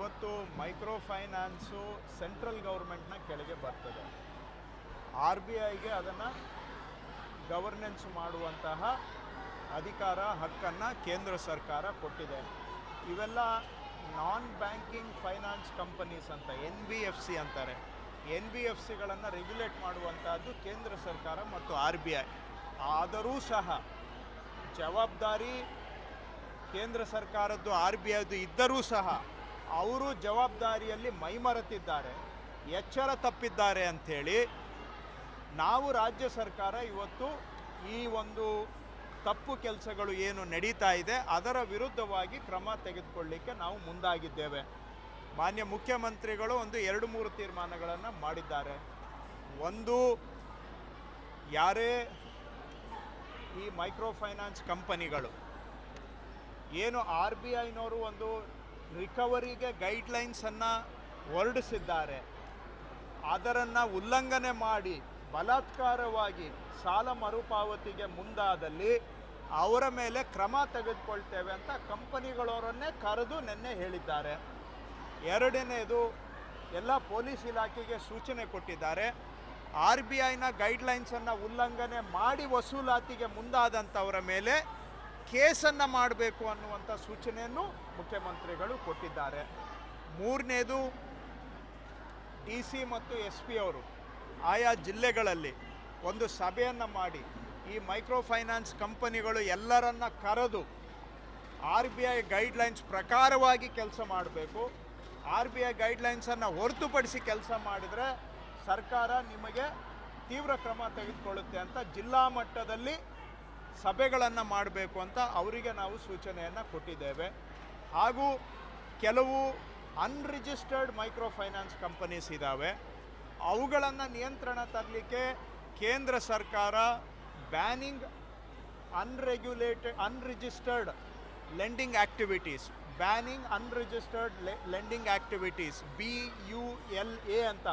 ಇವತ್ತು micro finance central ಗೌರ್ಮೆಂಟ್ನ ಕೆಳಗೆ ಬರ್ತದೆ. ಆರ್ ಬಿ ಐಗೆ ಅದನ್ನು ಗವರ್ನೆನ್ಸ್ ಮಾಡುವಂತಹ ಅಧಿಕಾರ ಹಕ್ಕನ್ನು ಕೇಂದ್ರ ಸರ್ಕಾರ ಕೊಟ್ಟಿದೆ. ಇವೆಲ್ಲ ನಾನ್ ಬ್ಯಾಂಕಿಂಗ್ ಫೈನಾನ್ಸ್ ಕಂಪನೀಸ್ ಅಂತ, ಎನ್ ಬಿ ಎಫ್ ಸಿ ಅಂತಾರೆ. ಎನ್ ಬಿ ಎಫ್ ಸಿಗಳನ್ನು ರೆಗ್ಯುಲೇಟ್ ಮಾಡುವಂತಹದ್ದು ಕೇಂದ್ರ ಸರ್ಕಾರ ಮತ್ತು ಆರ್ ಬಿ ಐ. ಆದರೂ ಸಹ ಜವಾಬ್ದಾರಿ ಕೇಂದ್ರ ಸರ್ಕಾರದ್ದು, ಆರ್ ಬಿ ಐದು ಇದ್ದರೂ ಸಹ ಅವರು ಜವಾಬ್ದಾರಿಯಲ್ಲಿ ಮೈಮರೆತಿದ್ದಾರೆ, ಎಚ್ಚರ ತಪ್ಪಿದ್ದಾರೆ ಅಂಥೇಳಿ ನಾವು ರಾಜ್ಯ ಸರ್ಕಾರ ಇವತ್ತು ಈ ಒಂದು ತಪ್ಪು ಕೆಲಸಗಳು ಏನು ನಡೀತಾ ಇದೆ, ಅದರ ವಿರುದ್ಧವಾಗಿ ಕ್ರಮ ತೆಗೆದುಕೊಳ್ಳಿಕ್ಕೆ ನಾವು ಮುಂದಾಗಿದ್ದೇವೆ. ಮಾನ್ಯ ಮುಖ್ಯಮಂತ್ರಿಗಳು ಒಂದು ಎರಡು ಮೂರು ತೀರ್ಮಾನಗಳನ್ನು ಮಾಡಿದ್ದಾರೆ. ಒಂದು, ಯಾರೇ ಈ ಮೈಕ್ರೋ ಫೈನಾನ್ಸ್ ಕಂಪನಿಗಳು, ಏನು ಆರ್ ಬಿ ಐನವರು ಒಂದು ರಿಕವರಿಗೆ ಗೈಡ್ಲೈನ್ಸನ್ನು ಹೊರಡಿಸಿದ್ದಾರೆ. ಅದರನ್ನು ಉಲ್ಲಂಘನೆ ಮಾಡಿ ಬಲಾತ್ಕಾರವಾಗಿ ಸಾಲ ಮರುಪಾವತಿಗೆ ಮುಂದಾದಲ್ಲಿ ಅವರ ಮೇಲೆ ಕ್ರಮ ತೆಗೆದುಕೊಳ್ತೇವೆ ಅಂತ ಕಂಪನಿಗಳವರನ್ನೇ ಕರೆದು ನಿನ್ನೆ ಹೇಳಿದ್ದಾರೆ. ಎರಡನೇದು, ಎಲ್ಲ ಪೊಲೀಸ್ ಇಲಾಖೆಗೆ ಸೂಚನೆ ಕೊಟ್ಟಿದ್ದಾರೆ. ಆರ್ ಬಿ ಐನ ಗೈಡ್ಲೈನ್ಸನ್ನು ಉಲ್ಲಂಘನೆ ಮಾಡಿ ವಸೂಲಾತಿಗೆ ಮುಂದಾದಂಥವರ ಮೇಲೆ ಕೇಸನ್ನು ಮಾಡಬೇಕು ಅನ್ನುವಂಥ ಸೂಚನೆಯನ್ನು ಮುಖ್ಯಮಂತ್ರಿಗಳು ಕೊಟ್ಟಿದ್ದಾರೆ. ಮೂರನೇದು ಡಿ ಸಿ ಮತ್ತು ಎಸ್ ಪಿ ಅವರು ಆಯಾ ಜಿಲ್ಲೆಗಳಲ್ಲಿ ಒಂದು ಸಭೆಯನ್ನು ಮಾಡಿ ಈ ಮೈಕ್ರೋ ಫೈನಾನ್ಸ್ ಕಂಪನಿಗಳು ಎಲ್ಲರನ್ನ ಕರೆದು ಆರ್ ಬಿ ಐ ಗೈಡ್ಲೈನ್ಸ್ ಪ್ರಕಾರವಾಗಿ ಕೆಲಸ ಮಾಡಬೇಕು. ಆರ್ ಬಿ ಐ ಗೈಡ್ಲೈನ್ಸನ್ನು ಹೊರತುಪಡಿಸಿ ಕೆಲಸ ಮಾಡಿದರೆ ಸರ್ಕಾರ ನಿಮಗೆ ತೀವ್ರ ಕ್ರಮ ತೆಗೆದುಕೊಳ್ಳುತ್ತೆ ಅಂತ ಜಿಲ್ಲಾ ಮಟ್ಟದಲ್ಲಿ ಸಭೆಗಳನ್ನು ಮಾಡಬೇಕು ಅಂತ ಅವರಿಗೆ ನಾವು ಸೂಚನೆಯನ್ನು ಕೊಟ್ಟಿದ್ದೇವೆ. ಹಾಗೂ ಕೆಲವು ಅನ್ರಿಜಿಸ್ಟರ್ಡ್ ಮೈಕ್ರೋ ಫೈನಾನ್ಸ್ ಕಂಪನೀಸ್ ಇದ್ದಾವೆ ಅವುಗಳನ್ನು ನಿಯಂತ್ರಣ ತರಲಿಕ್ಕೆ ಕೇಂದ್ರ ಸರ್ಕಾರ banning unregulated unregistered lending activities banning unregistered lending activities B U L A ಅಂತ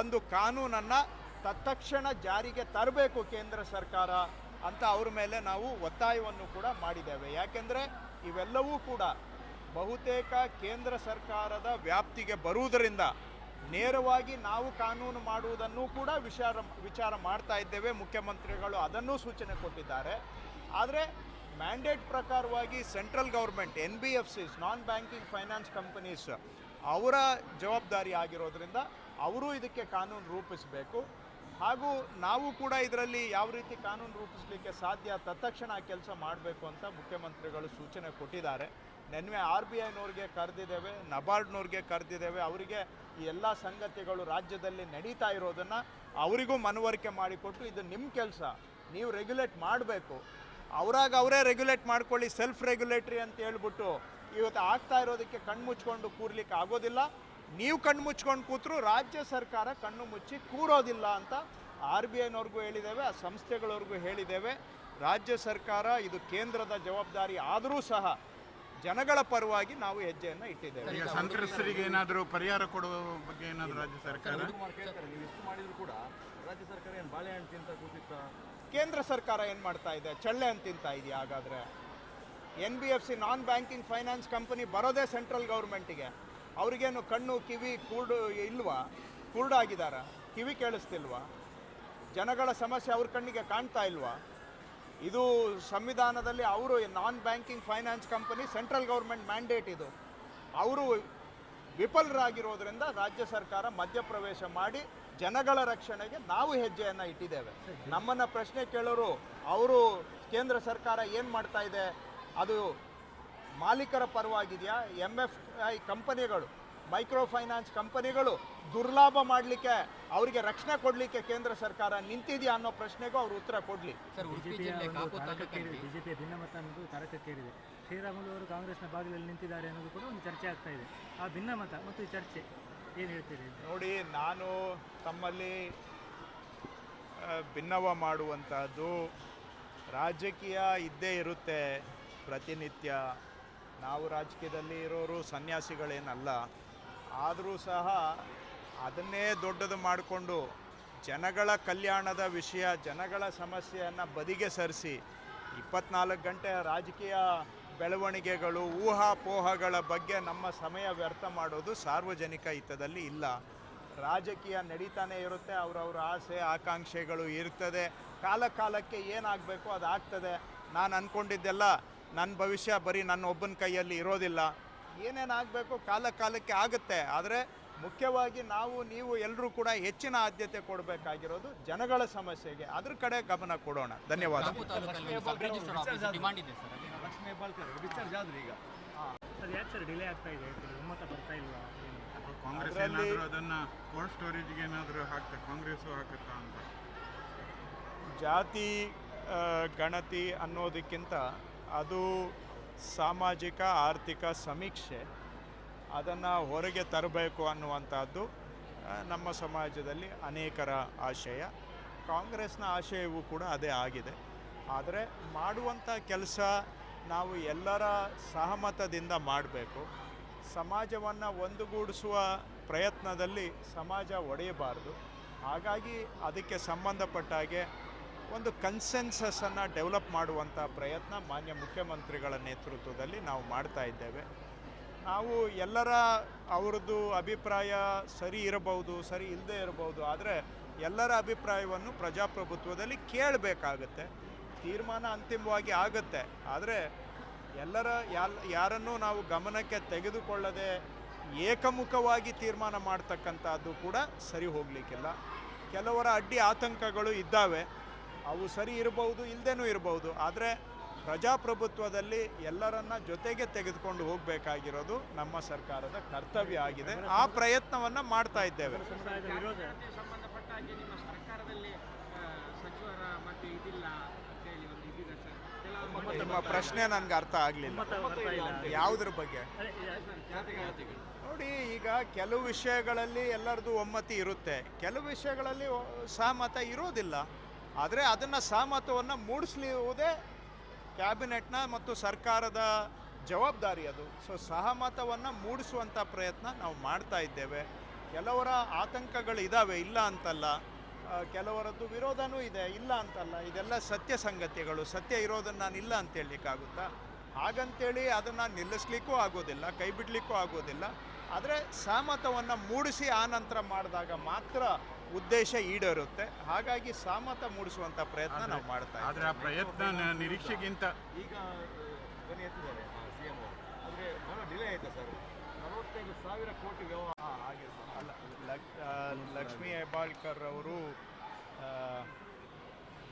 ಒಂದು ಕಾನೂನನ್ನು ತತ್ಕ್ಷಣ ಜಾರಿಗೆ ತರಬೇಕು ಕೇಂದ್ರ ಸರ್ಕಾರ. ಅಂತ ಅವ್ರ ಮೇಲೆ ನಾವು ಒತ್ತಾಯವನ್ನು ಕೂಡ ಮಾಡಿದ್ದೇವೆ. ಯಾಕೆಂದರೆ ಇವೆಲ್ಲವೂ ಕೂಡ ಬಹುತೇಕ ಕೇಂದ್ರ ಸರ್ಕಾರದ ವ್ಯಾಪ್ತಿಗೆ ಬರುವುದರಿಂದ ನೇರವಾಗಿ ನಾವು ಕಾನೂನು ಮಾಡುವುದನ್ನು ಕೂಡ ವಿಚಾರ ವಿಚಾರ ಮಾಡ್ತಾ ಇದ್ದೇವೆ. ಮುಖ್ಯಮಂತ್ರಿಗಳು ಅದನ್ನೂ ಸೂಚನೆ ಕೊಟ್ಟಿದ್ದಾರೆ. ಆದರೆ ಮ್ಯಾಂಡೇಟ್ ಪ್ರಕಾರವಾಗಿ central government N B F Cs non banking finance companies ಅವರ ಜವಾಬ್ದಾರಿ ಆಗಿರೋದ್ರಿಂದ ಅವರು ಇದಕ್ಕೆ ಕಾನೂನು ರೂಪಿಸಬೇಕು. ಹಾಗೂ ನಾವು ಕೂಡ ಇದರಲ್ಲಿ ಯಾವ ರೀತಿ ಕಾನೂನು ರೂಪಿಸಲಿಕ್ಕೆ ಸಾಧ್ಯ ತತ್ಕ್ಷಣ ಕೆಲಸ ಮಾಡಬೇಕು ಅಂತ ಮುಖ್ಯಮಂತ್ರಿಗಳು ಸೂಚನೆ ಕೊಟ್ಟಿದ್ದಾರೆ. ನೆನ್ನೆ ಆರ್ ಬಿ ಐನವ್ರಿಗೆ ಕರೆದಿದ್ದೇವೆ, ನಬಾರ್ಡ್ನವ್ರಿಗೆ ಕರೆದಿದ್ದೇವೆ. ಅವರಿಗೆ ಈ ಎಲ್ಲ ಸಂಗತಿಗಳು ರಾಜ್ಯದಲ್ಲಿ ನಡೀತಾ ಇರೋದನ್ನು ಅವರಿಗೂ ಮನವರಿಕೆ ಮಾಡಿಕೊಟ್ಟು ಇದು ನಿಮ್ಮ ಕೆಲಸ, ನೀವು ರೆಗ್ಯುಲೇಟ್ ಮಾಡಬೇಕು. ಅವರಾಗ ಅವರೇ ರೆಗ್ಯುಲೇಟ್ ಮಾಡ್ಕೊಳ್ಳಿ ಸೆಲ್ಫ್ ರೆಗ್ಯುಲೇಟ್ರಿ ಅಂತ ಹೇಳ್ಬಿಟ್ಟು ಇವತ್ತು ಆಗ್ತಾ ಇರೋದಕ್ಕೆ ಕಣ್ಮುಚ್ಕೊಂಡು ಕೂರ್ಲಿಕ್ಕೆ ಆಗೋದಿಲ್ಲ. ನೀವು ಕಣ್ಣು ಮುಚ್ಕೊಂಡು ಕೂತರು ರಾಜ್ಯ ಸರ್ಕಾರ ಕಣ್ಣು ಮುಚ್ಚಿ ಕೂರೋದಿಲ್ಲ ಅಂತ ಆರ್ ಬಿ ಐನವ್ರಿಗೂ ಹೇಳಿದ್ದೇವೆ ಆ ಸಂಸ್ಥೆಗಳವ್ರಿಗೂ ಹೇಳಿದ್ದೇವೆ. ರಾಜ್ಯ ಸರ್ಕಾರ ಇದು ಕೇಂದ್ರದ ಜವಾಬ್ದಾರಿ ಆದರೂ ಸಹ ಜನಗಳ ಪರವಾಗಿ ನಾವು ಹೆಜ್ಜೆಯನ್ನು ಇಟ್ಟಿದ್ದೇವೆ. ಈಗ ಸಂತ್ರಸ್ತರಿಗೆ ಏನಾದರೂ ಪರಿಹಾರ ಕೊಡುವ ಬಗ್ಗೆ ಏನಾದರೂ ರಾಜ್ಯ ಸರ್ಕಾರ? ಕೇಳ್ತಾರೆ ನೀವು ಎಷ್ಟು ಮಾಡಿದ್ರು ಕೂಡ ರಾಜ್ಯ ಸರ್ಕಾರ ಏನು ಬಾಳೆಹಣ್ಣು ತಿಂತ ಕೂತಿತ್ತ? ಕೇಂದ್ರ ಸರ್ಕಾರ ಏನು ಮಾಡ್ತಾ ಇದೆ? ಚಳ್ಳೆ ಅಂತ ತಿಂತಾ ಇದೆಯಾ ಹಾಗಾದರೆ? N B F C non banking finance company ಬರೋದೇ ಸೆಂಟ್ರಲ್ ಗೌರ್ಮೆಂಟಿಗೆ ಅವ್ರಿಗೇನು ಕಣ್ಣು, ಕಿವಿ ಕುರುಡು ಇಲ್ವಾ? ಕುರುಡಾಗಿದ್ದಾರ ಕಿವಿ ಕೇಳಿಸ್ತಿಲ್ವಾ? ಜನಗಳ ಸಮಸ್ಯೆ ಅವ್ರ ಕಣ್ಣಿಗೆ ಕಾಣ್ತಾ ಇಲ್ವಾ? ಇದು ಸಂವಿಧಾನದಲ್ಲಿ ಅವರು non banking finance company, central government mandate ಇದು. ಅವರು ವಿಫಲರಾಗಿರೋದ್ರಿಂದ ರಾಜ್ಯ ಸರ್ಕಾರ ಮಧ್ಯಪ್ರವೇಶ ಮಾಡಿ ಜನಗಳ ರಕ್ಷಣೆಗೆ ನಾವು ಹೆಜ್ಜೆಯನ್ನು ಇಟ್ಟಿದ್ದೇವೆ. ನಮ್ಮನ್ನು ಪ್ರಶ್ನೆ ಕೇಳೋರು, ಅವರು ಕೇಂದ್ರ ಸರ್ಕಾರ ಏನು ಮಾಡ್ತಾ ಇದೆ? ಅದು ಮಾಲೀಕರ ಪರವಾಗಿದೆಯಾ? ಎಂ ಎಫ್ ಐ ಕಂಪನಿಗಳು ಮೈಕ್ರೋ ಫೈನಾನ್ಸ್ ಕಂಪನಿಗಳು ದುರ್ಲಾಭ ಮಾಡಲಿಕ್ಕೆ ಅವರಿಗೆ ರಕ್ಷಣೆ ಕೊಡಲಿಕ್ಕೆ ಕೇಂದ್ರ ಸರ್ಕಾರ ನಿಂತಿದೆಯಾ ಅನ್ನೋ ಪ್ರಶ್ನೆಗೂ ಅವರು ಉತ್ತರ ಕೊಡಲಿ. ಬಿಜೆಪಿಯ ಭಿನ್ನಮತ ಅನ್ನೋದು ತಾರಕಕ್ಕೇರಿದೆ. ಶ್ರೀರಾಮುಲು ಅವರು ಕಾಂಗ್ರೆಸ್ನ ಬಾಗಿಲಲ್ಲಿ ನಿಂತಿದ್ದಾರೆ ಅನ್ನೋದು ಕೂಡ ಒಂದು ಚರ್ಚೆ ಆಗ್ತಾ ಇದೆ. ಆ ಭಿನ್ನಮತ ಮತ್ತು ಈ ಚರ್ಚೆ ಏನು ಹೇಳ್ತೀರಿ ನೋಡಿ ನಾನು ತಮ್ಮಲ್ಲಿ ಭಿನ್ನವ ಮಾಡುವಂತಹದ್ದು ರಾಜಕೀಯ ಇದ್ದೇ ಇರುತ್ತೆ ಪ್ರತಿನಿತ್ಯ. ನಾವು ರಾಜಕೀಯದಲ್ಲಿ ಇರೋರು ಸನ್ಯಾಸಿಗಳೇನಲ್ಲ, ಆದರೂ ಸಹ ಅದನ್ನೇ ದೊಡ್ಡದು ಮಾಡಿಕೊಂಡು ಜನಗಳ ಕಲ್ಯಾಣದ ವಿಷಯ, ಜನಗಳ ಸಮಸ್ಯೆಯನ್ನು ಬದಿಗೆ ಸರಿಸಿ ಇಪ್ಪತ್ನಾಲ್ಕು ಗಂಟೆ ರಾಜಕೀಯ ಬೆಳವಣಿಗೆಗಳು, ಊಹಾಪೋಹಗಳ ಬಗ್ಗೆ ನಮ್ಮ ಸಮಯ ವ್ಯರ್ಥ ಮಾಡೋದು ಸಾರ್ವಜನಿಕ ಹಿತದಲ್ಲಿ ಇಲ್ಲ. ರಾಜಕೀಯ ನಡೀತಾನೆ ಇರುತ್ತೆ, ಅವರವ್ರ ಆಸೆ, ಆಕಾಂಕ್ಷೆಗಳು ಇರ್ತದೆ. ಕಾಲ ಕಾಲಕ್ಕೆ ಏನಾಗಬೇಕು ಅದು ಆಗ್ತದೆ ನಾನು ಅಂದ್ಕೊಂಡಿದ್ದೆಲ್ಲ ನನ್ನ ಭವಿಷ್ಯ ಬರೀ ನನ್ನ ಒಬ್ಬನ ಕೈಯಲ್ಲಿ ಇರೋದಿಲ್ಲ. ಏನೇನಾಗಬೇಕು ಕಾಲ ಕಾಲಕ್ಕೆ ಆಗುತ್ತೆ. ಆದರೆ ಮುಖ್ಯವಾಗಿ ನಾವು ನೀವು ಎಲ್ಲರೂ ಕೂಡ ಹೆಚ್ಚಿನ ಆದ್ಯತೆ ಕೊಡಬೇಕಾಗಿರೋದು ಜನಗಳ ಸಮಸ್ಯೆಗೆ. ಅದ್ರ ಕಡೆ ಗಮನ ಕೊಡೋಣ. ಧನ್ಯವಾದ. ಜಾತಿ ಗಣತಿ ಅನ್ನೋದಕ್ಕಿಂತ ಅದು ಸಾಮಾಜಿಕ, ಆರ್ಥಿಕ ಸಮೀಕ್ಷೆ. ಅದನ್ನು ಹೊರಗೆ ತರಬೇಕು ಅನ್ನುವಂಥದ್ದು ನಮ್ಮ ಸಮಾಜದಲ್ಲಿ ಅನೇಕರ ಆಶಯ. ಕಾಂಗ್ರೆಸ್ನ ಆಶಯವೂ ಕೂಡ ಅದೇ ಆಗಿದೆ. ಆದರೆ ಮಾಡುವಂಥ ಕೆಲಸ ನಾವು ಎಲ್ಲರ ಸಹಮತದಿಂದ ಮಾಡಬೇಕು. ಸಮಾಜವನ್ನು ಒಂದುಗೂಡಿಸುವ ಪ್ರಯತ್ನದಲ್ಲಿ ಸಮಾಜ ಒಡೆಯಬಾರದು. ಹಾಗಾಗಿ ಅದಕ್ಕೆ ಸಂಬಂಧಪಟ್ಟ ಹಾಗೆ ಒಂದು ಕನ್ಸೆನ್ಸಸ್ಸನ್ನು ಡೆವಲಪ್ ಮಾಡುವಂಥ ಪ್ರಯತ್ನ ಮಾನ್ಯ ಮುಖ್ಯಮಂತ್ರಿಗಳ ನೇತೃತ್ವದಲ್ಲಿ ನಾವು ಮಾಡ್ತಾ ಇದ್ದೇವೆ. ನಾವು ಎಲ್ಲರ ಅವರದ್ದು ಅಭಿಪ್ರಾಯ ಸರಿ ಇರಬಹುದು, ಸರಿ ಇಲ್ಲದೆ ಇರಬಹುದು, ಆದರೆ ಎಲ್ಲರ ಅಭಿಪ್ರಾಯವನ್ನು ಪ್ರಜಾಪ್ರಭುತ್ವದಲ್ಲಿ ಕೇಳಬೇಕಾಗತ್ತೆ. ತೀರ್ಮಾನ ಅಂತಿಮವಾಗಿ ಆಗುತ್ತೆ. ಆದರೆ ಎಲ್ಲರ ಯಾರನ್ನೂ ನಾವು ಗಮನಕ್ಕೆ ತೆಗೆದುಕೊಳ್ಳದೆ ಏಕಮುಖವಾಗಿ ತೀರ್ಮಾನ ಮಾಡ್ತಕ್ಕಂಥದ್ದು ಕೂಡ ಸರಿ ಹೋಗಲಿಕ್ಕಿಲ್ಲ. ಕೆಲವರ ಅಡ್ಡಿ ಆತಂಕಗಳು ಇದ್ದಾವೆ. ಅವು ಸರಿ ಇರಬಹುದು ಇಲ್ಲದೇನೂ ಇರಬಹುದು. ಆದರೆ ಪ್ರಜಾಪ್ರಭುತ್ವದಲ್ಲಿ ಎಲ್ಲರನ್ನ ಜೊತೆಗೆ ತೆಗೆದುಕೊಂಡು ಹೋಗಬೇಕಾಗಿರೋದು ನಮ್ಮ ಸರ್ಕಾರದ ಕರ್ತವ್ಯ ಆಗಿದೆ. ಆ ಪ್ರಯತ್ನವನ್ನು ಮಾಡ್ತಾ ಇದ್ದೇವೆ. ನಿಮ್ಮ ಪ್ರಶ್ನೆ ನನಗೆ ಅರ್ಥ ಆಗಲಿಲ್ಲ. ಯಾವುದ್ರ ಬಗ್ಗೆ? ನೋಡಿ, ಈಗ ಕೆಲವು ವಿಷಯಗಳಲ್ಲಿ ಎಲ್ಲರದು ಒಮ್ಮತಿ ಇರುತ್ತೆ. ಕೆಲವು ವಿಷಯಗಳಲ್ಲಿ ಸಹಮತ ಇರೋದಿಲ್ಲ. ಆದರೆ ಅದನ್ನು ಸಹಮತವನ್ನು ಮೂಡಿಸಲಿರುವುದೇ ಕ್ಯಾಬಿನೆಟ್ನ ಮತ್ತು ಸರ್ಕಾರದ ಜವಾಬ್ದಾರಿ ಅದು. ಸೊ ಸಹಮತವನ್ನು ಮೂಡಿಸುವಂಥ ಪ್ರಯತ್ನ ನಾವು ಮಾಡ್ತಾ ಇದ್ದೇವೆ. ಕೆಲವರ ಆತಂಕಗಳು ಇದ್ದಾವೆ ಇಲ್ಲ ಅಂತಲ್ಲ. ಕೆಲವರದ್ದು ವಿರೋಧನೂ ಇದೆ, ಇಲ್ಲ ಅಂತಲ್ಲ. ಇದೆಲ್ಲ ಸತ್ಯ ಸಂಗತಿಗಳು. ಸತ್ಯ ಇರೋದನ್ನು ನಾನು ಇಲ್ಲ ಅಂತ ಹೇಳಲಿಕ್ಕಾಗುತ್ತಾ? ಹಾಗಂತೇಳಿ ಅದನ್ನು ನಿಲ್ಲಿಸ್ಲಿಕ್ಕೂ ಆಗೋದಿಲ್ಲ ಕೈ ಬಿಡಲಿಕ್ಕೂ ಆಗೋದಿಲ್ಲ. ಆದರೆ ಸಹಮತವನ್ನು ಮೂಡಿಸಿ ಆ ನಂತರ ಮಾಡಿದಾಗ ಮಾತ್ರ ಉದ್ದೇಶ ಈಡೇರುತ್ತೆ. ಹಾಗಾಗಿ ಸಾಮತ ಮೂಡಿಸುವಂಥ ಪ್ರಯತ್ನ ನಾವು ಮಾಡ್ತಾ ಇದ್ದೀವಿ. ಆದರೆ ಆ ಪ್ರಯತ್ನ ನಿರೀಕ್ಷೆಗಿಂತ ಈಗ ಧ್ವನಿ ಎತ್ತಿದ್ದಾರೆ ಸಿ ಎಂ ಆದರೆ ಬಹಳ ಡಿಲೇ ಆಯ್ತಾ ಸರ್ ನಲವತ್ತೈದು ಸಾವಿರ ಕೋಟಿ ವ್ಯವಹಾರ ಹಾಗೆ ಲಕ್ಷ್ಮೀ ಹೆಬ್ಬಾಳ್ಕರ್ ಅವರು ಆ,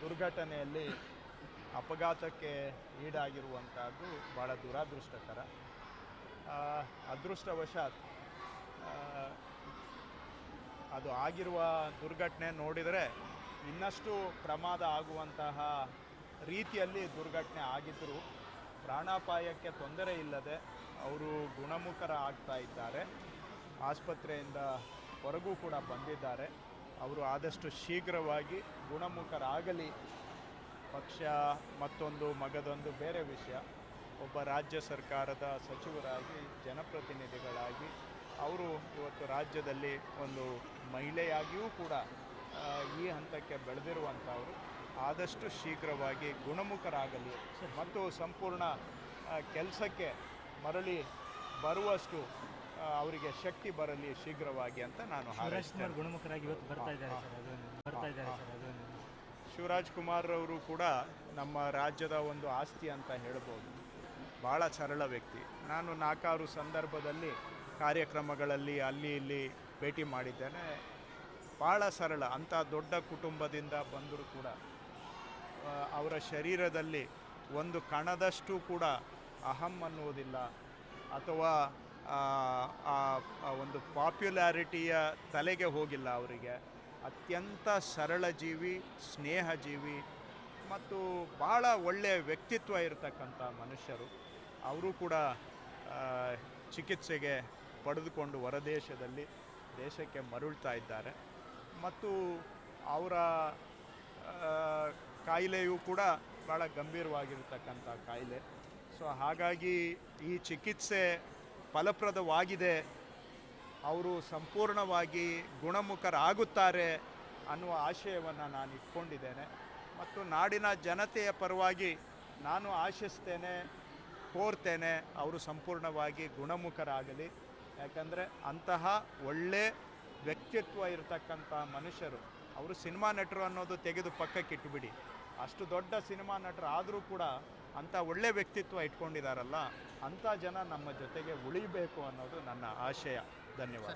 ದುರ್ಘಟನೆಯಲ್ಲಿ ಅಪಘಾತಕ್ಕೆ ಈಡಾಗಿರುವಂಥದ್ದು ಭಾಳ ದುರಾದೃಷ್ಟಕರ. ಆ, ಅದೃಷ್ಟವಶಾತ್ ಆ, ಅದು ಆಗಿರುವ ದುರ್ಘಟನೆ ನೋಡಿದರೆ ಇನ್ನಷ್ಟು ಪ್ರಮಾದ ಆಗುವಂತಹ ರೀತಿಯಲ್ಲಿ ದುರ್ಘಟನೆ ಆಗಿದ್ದರೂ ಪ್ರಾಣಾಪಾಯಕ್ಕೆ ತೊಂದರೆ ಇಲ್ಲದೆ ಅವರು ಗುಣಮುಖರ ಆಗ್ತಾ ಇದ್ದಾರೆ. ಆಸ್ಪತ್ರೆಯಿಂದ ಹೊರಗೂ ಕೂಡ ಬಂದಿದ್ದಾರೆ. ಅವರು ಆದಷ್ಟು ಶೀಘ್ರವಾಗಿ ಗುಣಮುಖರಾಗಲಿ. ಪಕ್ಷ ಮತ್ತೊಂದು ಮಗದೊಂದು ಬೇರೆ ವಿಷಯ. ಒಬ್ಬ ರಾಜ್ಯ ಸರ್ಕಾರದ ಸಚಿವರಾಗಿ, ಜನಪ್ರತಿನಿಧಿಗಳಾಗಿ ಅವರು ಇವತ್ತು ರಾಜ್ಯದಲ್ಲಿ ಒಂದು ಮಹಿಳೆಯಾಗಿಯೂ ಕೂಡ ಈ ಹಂತಕ್ಕೆ ಬೆಳೆದಿರುವಂಥವರು. ಆದಷ್ಟು ಶೀಘ್ರವಾಗಿ ಗುಣಮುಖರಾಗಲಿ. ಮತ್ತು ಸಂಪೂರ್ಣ ಕೆಲಸಕ್ಕೆ ಮರಳಿ ಬರುವಷ್ಟು ಅವರಿಗೆ ಶಕ್ತಿ ಬರಲಿ ಶೀಘ್ರವಾಗಿ ಅಂತ ನಾನು ಹಾರೈಸ್ತೇನೆ. ಗುಣಮುಖರಾಗಿ ಇವತ್ತು ಬರ್ತಾ ಇದ್ದಾರೆ ಬರ್ತಾ ಶಿವರಾಜ್ ಕುಮಾರ್ ಅವರು ಕೂಡ ನಮ್ಮ ರಾಜ್ಯದ ಒಂದು ಆಸ್ತಿ ಅಂತ ಹೇಳ್ಬೋದು. ಭಾಳ ಸರಳ ವ್ಯಕ್ತಿ. ನಾನು ನಾಲ್ಕಾರು ಸಂದರ್ಭದಲ್ಲಿ ಕಾರ್ಯಕ್ರಮಗಳಲ್ಲಿ ಅಲ್ಲಿ ಇಲ್ಲಿ ಭೇಟಿ ಮಾಡಿದ್ದೇನೆ. ಭಾಳ ಸರಳ ಅಂಥ ದೊಡ್ಡ ಕುಟುಂಬದಿಂದ ಬಂದರೂ ಕೂಡ ಅವರ ಶರೀರದಲ್ಲಿ ಒಂದು ಕಣದಷ್ಟು ಕೂಡ ಅಹಂ ಅನ್ನುವುದಿಲ್ಲ. ಅಥವಾ ಆ, ಒಂದು ಪಾಪ್ಯುಲಾರಿಟಿಯ ತಲೆಗೆ ಹೋಗಿಲ್ಲ ಅವರಿಗೆ. ಅತ್ಯಂತ ಸರಳ ಜೀವಿ ಸ್ನೇಹ ಜೀವಿ ಮತ್ತು ಭಾಳ ಒಳ್ಳೆಯ ವ್ಯಕ್ತಿತ್ವ ಇರತಕ್ಕಂಥ ಮನುಷ್ಯರು. ಅವರು ಕೂಡ ಚಿಕಿತ್ಸೆಗೆ ಪಡೆದುಕೊಂಡು ಹೊರದೇಶದಲ್ಲಿ ದೇಶಕ್ಕೆ ಮರಳ್ತಾ ಇದ್ದಾರೆ. ಮತ್ತು ಅವರ ಕಾಯಿಲೆಯು ಕೂಡ ಭಾಳ ಗಂಭೀರವಾಗಿರತಕ್ಕಂಥ ಕಾಯಿಲೆ. ಸೊ, ಹಾಗಾಗಿ ಈ ಚಿಕಿತ್ಸೆ ಫಲಪ್ರದವಾಗಿದೆ. ಅವರು ಸಂಪೂರ್ಣವಾಗಿ ಗುಣಮುಖರಾಗುತ್ತಾರೆ ಅನ್ನುವ ಆಶಯವನ್ನು ನಾನು ಇಟ್ಕೊಂಡಿದ್ದೇನೆ. ಮತ್ತು ನಾಡಿನ ಜನತೆಯ ಪರವಾಗಿ ನಾನು ಆಶಿಸ್ತೇನೆ, ಕೋರ್ತೇನೆ, ಅವರು ಸಂಪೂರ್ಣವಾಗಿ ಗುಣಮುಖರಾಗಲಿ. ಯಾಕಂದರೆ ಅಂತಹ ಒಳ್ಳೆ ವ್ಯಕ್ತಿತ್ವ ಇರತಕ್ಕಂಥ ಮನುಷ್ಯರು ಅವರು ಸಿನಿಮಾ ನಟರು ಅನ್ನೋದು ತೆಗೆದು ಪಕ್ಕಕ್ಕೆ ಇಟ್ಟುಬಿಡಿ ಅಷ್ಟು ದೊಡ್ಡ ಸಿನಿಮಾ ನಟರು ಆದರೂ ಕೂಡ ಅಂಥ ಒಳ್ಳೆ ವ್ಯಕ್ತಿತ್ವ ಇಟ್ಕೊಂಡಿದಾರಲ್ಲ ಅಂಥ ಜನ ನಮ್ಮ ಜೊತೆಗೆ ಉಳಿಬೇಕು ಅನ್ನೋದು ನನ್ನ ಆಶಯ. ಧನ್ಯವಾದ